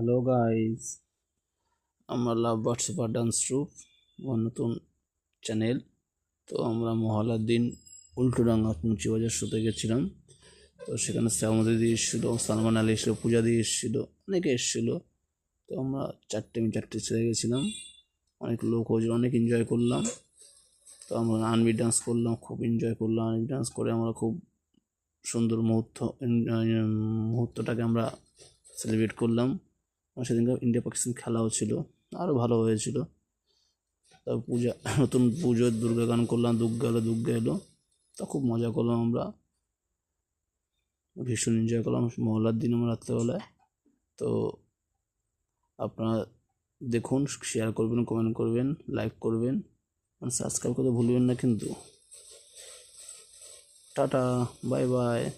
Hello guys আমরা love bird super dance troupe আমার নতুন চ্যানেল তো আমরা মহলার দিন উল্টোডাঙ্গা পুঁচি বাজার শোতে গেছিলাম। তো সেখানে শ্যামদি দিয়ে এসেছিল, সালমান আলী এসেছিল, পূজা দিয়ে এসেছিল, অনেকে এসেছিল। তো আমরা চারটে আমি চারটে ছেড়ে গেছিলাম। অনেক লোক হয়েছিল, অনেক এনজয় করলাম। তো আমরা আনবি ডান্স করলাম, খুব এনজয় করলাম। আনবি ডান্স করে আমরা খুব সুন্দর মুহূর্ত মুহূর্তটাকে আমরা সেলিব্রেট করলাম। আর সেদিনকে ইন্ডিয়া পাকিস্তান খেলাও ছিল, আরও ভালো হয়েছিল। তারপর পূজা, নতুন পুজোর দুর্গা গান করলাম, দুর্গা এলো দুর্গা এলো। তা খুব মজা করলাম আমরা। ভীষণ এনজয় করলাম মহলার দিন আমরা রাত্রেবেলায়। তো আপনারা দেখুন শেয়ার করবেন কমেন্ট করবেন লাইক করবেন। আর সাবস্ক্রাইব করতে ভুলবেন না কিন্তু। Tata bye bye